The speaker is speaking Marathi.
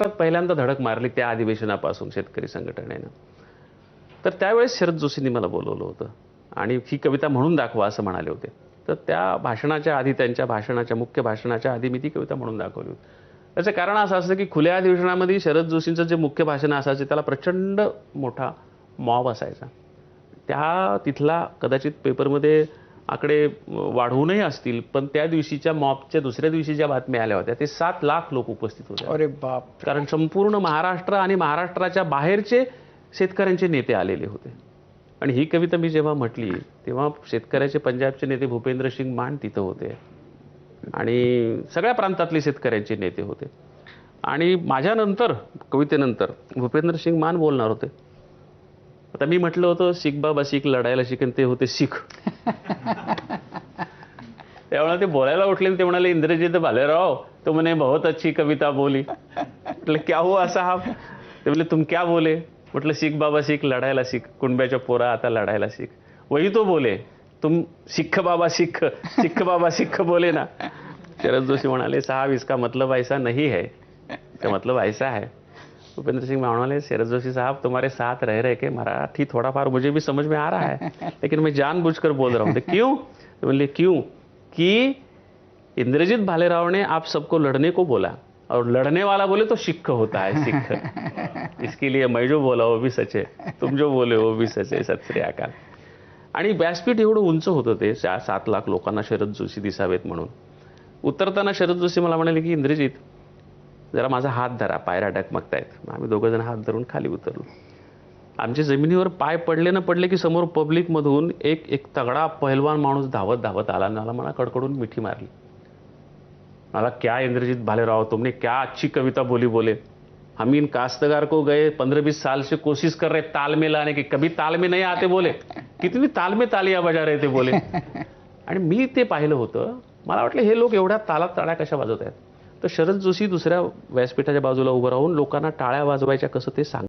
महाराष्ट्रात पहिल्यांदा धडक मारली त्या अधिवेशनापासून शेतकरी संघटनेनं. तर त्यावेळेस शरद जोशींनी मला बोलवलं होतं. आणि ही कविता म्हणून दाखवा असं म्हणाले होते. तर त्या भाषणाच्या आधी त्यांच्या भाषणाच्या मुख्य भाषणाच्या आधी मी ती कविता म्हणून दाखवली होती. त्याचं कारण असं असतं की खुल्या अधिवेशनामध्ये शरद जोशींचं जे मुख्य भाषण असायचं त्याला प्रचंड मोठा मॉब असायचा. त्या तिथला कदाचित पेपरमध्ये आकडे वाढवूनही असतील पण त्या दिवशीच्या मॉबच्या दुसऱ्या दिवशी ज्या बातम्या आल्या होत्या. ते सात लाख लोक उपस्थित होते. अरे बाप कारण संपूर्ण महाराष्ट्र आणि महाराष्ट्राच्या बाहेरचे शेतकऱ्यांचे नेते आलेले होते. आणि ही कविता मी जेव्हा म्हटली तेव्हा शेतकऱ्याचे पंजाबचे नेते भूपेंद्र सिंग मान तिथं होते. आणि सगळ्या प्रांतातले शेतकऱ्यांचे नेते होते. आणि माझ्यानंतर कवितेनंतर भूपेंद्र सिंग मान बोलणार होते. आता मी म्हटलं होतं शिख बाबा शिख लढायला शिकन ते होते शिख त्यामुळे ते बोलायला उठले ते म्हणाले इंद्रजित भालेराव तो म्हणे बहुत अच्छी कविता बोली. म्हटलं क्या हो असा हा ते म्हणले तुम क्या बोले? म्हटलं शिख बाबा शिख लढायला शिक कुणब्याच्या पोरा आता लढायला शिक वही तो बोले. तुम सिख बाबा सिख. सिख बाबा सिख बोले ना. शरद जोशी म्हणाले साहब इसका मतलब ऐसा नहीं है. मतलब ऐसा है. भूपेंद्र सिंह म्हणाले शरद जोशी साहब तुम्हारे साथ रह रहे के मराठी थोड़ा फार मुझे भी समझ में आ रहा है लेकिन मैं जानबूझकर बोल रहा हूँ। तो क्यों? तो बोले क्यों? कि इंद्रजीत भालेराव ने आप सबको लड़ने को बोला और लड़ने वाला बोले तो सिख होता है सिख इसके लिए मैं जो बोला वो भी सच है तुम जो बोले वो भी सच है सत श्री अकाल। आणि व्यासपीठ एवढं उंच होतं ते सात लाख लोकांना शरद जोशी दिसावेत म्हणून. उतरताना शरद जोशी मला म्हणाले की इंद्रजित जरा माझा हात धरा पायऱ्या डगमगतायत मग आम्ही दोघं जण हात धरून खाली उतरलो. आमच्या जमिनीवर पाय पडले ना पडले की समोर पब्लिकमधून एक एक तगडा पहिलवान माणूस धावत धावत आला मला मला कडकडून मिठी मारली. मला क्या इंद्रजीत भालेराव तुमने क्या अच्छी कविता बोली बोले. हम इन काश्तकार को गए पंद्रह बीस साल से कोशिश कर रहे ताल में लाने की. कभी ताल में नहीं आते बोले. कितनी ताल में तालियां बजा रहे थे बोले. आणि मी ते पाहिलं होतं. मला वाटलं हे लोक एवढ्या तालात टाळ्या कशा वाजवत आहेत तर शरद जोशी दुसऱ्या व्यासपीठाच्या बाजूला उभं राहून लोकांना टाळ्या वाजवायच्या कसं ते सांग